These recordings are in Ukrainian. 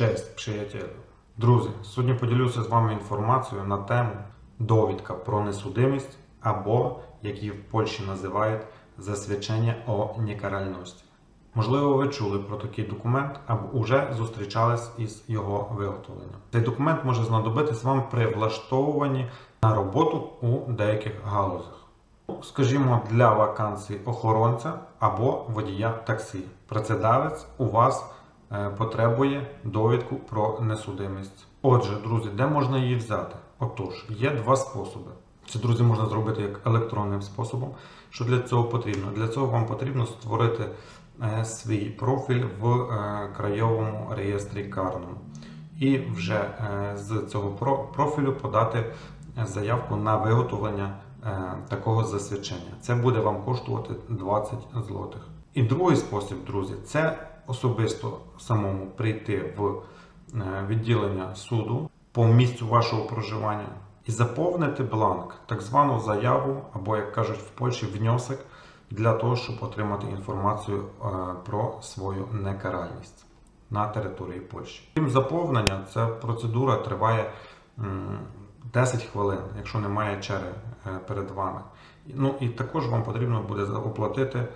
Честь, приятелю. Друзі, сьогодні поділюся з вами інформацією на тему довідка про несудимість або, як її в Польщі називають, засвідчення о некаральності. Можливо, ви чули про такий документ або вже зустрічались із його виготовленням. Цей документ може знадобитись вам при влаштовуванні на роботу у деяких галузях. Скажімо, для вакансій охоронця або водія таксі. Працедавець у вас потребує довідку про несудимість. Отже, друзі, де можна її взяти? Отож, є два способи. Це, друзі, можна зробити як електронним способом. Що для цього потрібно? Для цього вам потрібно створити е, свій профіль в е, краєвому реєстрі Карном. І вже е, з цього профілю подати е, заявку на виготовлення е, такого засвідчення. Це буде вам коштувати 20 злотих. І другий спосіб, друзі, це особисто самому прийти в е, відділення суду по місцю вашого проживання і заповнити бланк, так звану заяву, або, як кажуть в Польщі, внесок для того, щоб отримати інформацію е, про свою некаральність на території Польщі. Крім заповнення, ця процедура триває 10 хвилин, якщо немає черги е, перед вами. Ну і також вам потрібно буде оплатити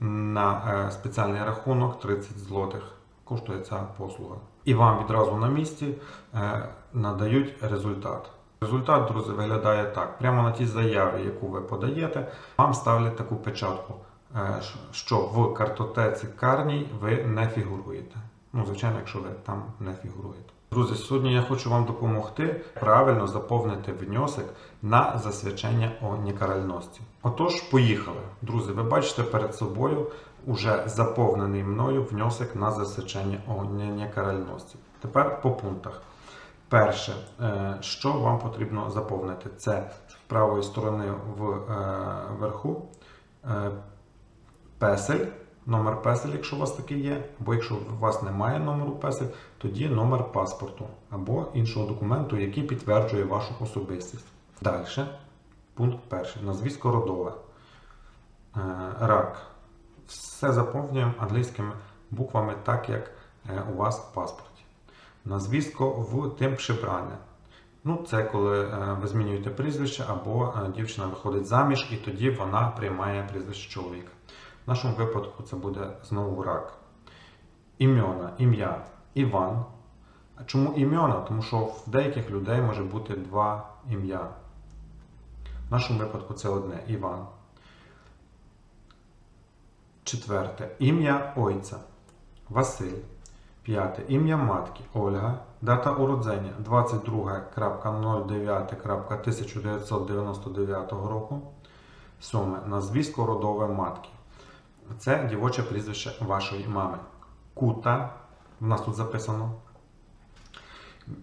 на е, спеціальний рахунок 30 злотих. Коштує ця послуга. І вам відразу на місці е, надають результат. Результат, друзі, виглядає так. Прямо на тій заяві, яку ви подаєте, вам ставлять таку печатку, що в картотеці карній ви не фігуруєте. Ну, звичайно, якщо ви там не фігуруєте. Друзі, сьогодні я хочу вам допомогти правильно заповнити внесок на засвідчення о некаральності. Отож, поїхали. Друзі, ви бачите перед собою уже заповнений мною внесок на засвідчення о некаральності. Тепер по пунктах. Перше, е, що вам потрібно заповнити, це з правої сторони вверху песель, номер песель, якщо у вас такий є, або якщо у вас немає номеру песель, тоді номер паспорту або іншого документу, який підтверджує вашу особистість. Далі, пункт перший. Назвісько родове. Е, Рак. Все заповнюємо англійськими буквами, так як е, у вас в паспорті. Назвісько в тим прибрання. Ну, це коли е, ви змінюєте прізвище або дівчина виходить заміж, і тоді вона приймає прізвище чоловіка. В нашому випадку це буде знову рак. Ім'яна, ім'я Іван. А чому ім'яна? Тому що в деяких людей може бути два ім'я. В нашому випадку це одне Іван. Четверте. Ім'я Ойця Василь. П'яте. Ім'я матки Ольга. Дата уродження 22.09.1999 року. Сьоме. Назвісько родове матки. Це дівоче прізвище вашої мами. Кута. У нас тут записано.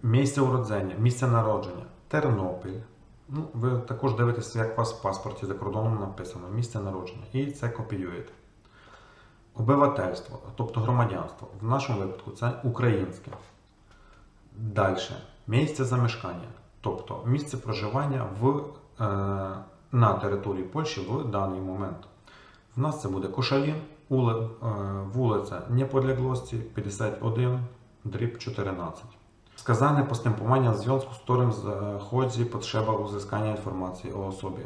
Місце уродження, місце народження. Тернопіль. Ну, ви також дивитеся, як у вас в паспорті за кордоном написано. Місце народження. І це копіюєте. Обивательство, тобто громадянство. В нашому випадку це українське. Далі. Місце замешкання, тобто місце проживання в, е, на території Польщі в даний момент. В нас це буде Кошалін, е, вулиця Неподлеглості 51, дріб 14. Сказане постępowania w związku z którym zachodzi potrzeba uzyskania інформації o особі.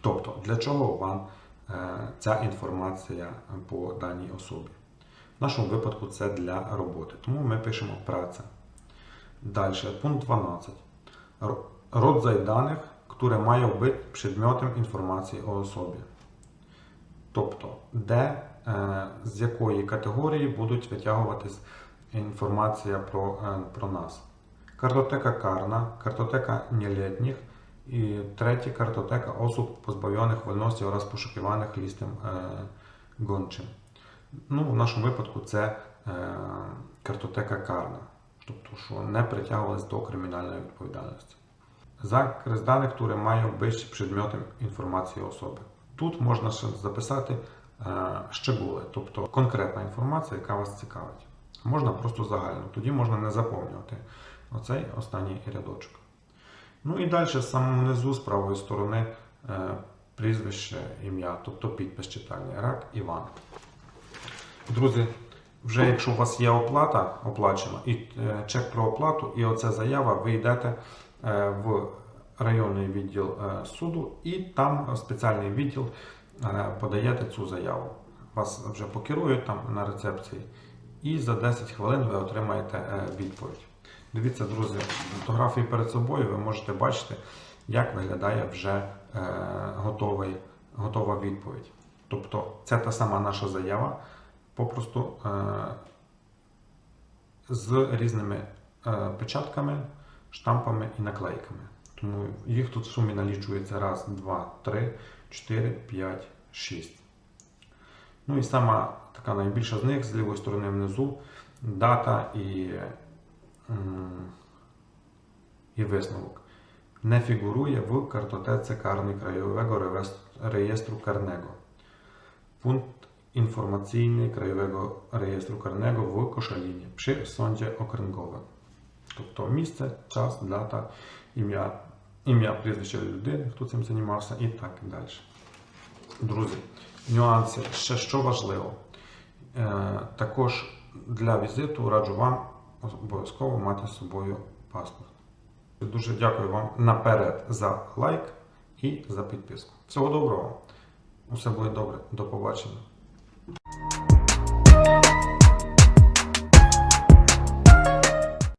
Тобто, для чого вам е, ця інформація по даній особі? В нашому випадку це для роботи. Тому ми пишемо праця. Далі, пункт 12. Ро- Родзай даних, które mają być przedmiotem інформації o особі. Тобто, де, е, з якої категорії будуть витягуватись інформація про, е, про нас. Картотека карна, картотека нелітніх і третє картотека осіб, позбавлених вольності oraz poszukiwanych лістем гончим. Ну, в нашому випадку це е, картотека карна, тобто, що не притягувалися до кримінальної відповідальності. Закres даних, które mają być przedmiotem інформації особи. Тут можна ще записати е, щеголи, тобто конкретна інформація, яка вас цікавить. Можна просто загально, тоді можна не заповнювати оцей останній рядочок. Ну і далі з самому низу з правої сторони е, прізвище, ім'я, тобто підпис читальний. Рак Іван. Друзі, Вже якщо у вас є оплата оплачена і е, чек про оплату, і оця заява, ви йдете в районний відділ е, суду і там спеціальний відділ е, подаєте цю заяву. Вас вже покерують там на рецепції, і за 10 хвилин ви отримаєте е, відповідь. Дивіться, друзі, фотографії перед собою ви можете бачити, як виглядає вже готовий, готова відповідь. Тобто це та сама наша заява, попросту з різними печатками, штампами і наклейками. Тому їх тут в сумі налічується раз, два, три, чотири, п'ять, шість. Ну і сама така найбільша з них з лівої сторони внизу дата і, і висновок. Не фігурує в картотеці карни Rewes- Rejestru Karnego. Punkt інформаційний Краєвого реєстру карnego в Кошаліні при сонді Окренгове. Тобто місце, час, дата, ім'я, ім'я прізвище людини, хто цим займався, і так далі. Друзі, нюанси, ще що важливо. Е, також для візиту раджу вам обов'язково мати з собою паспорт. Дуже дякую вам наперед за лайк і за підписку. Всього доброго! Усе буде добре. До побачення.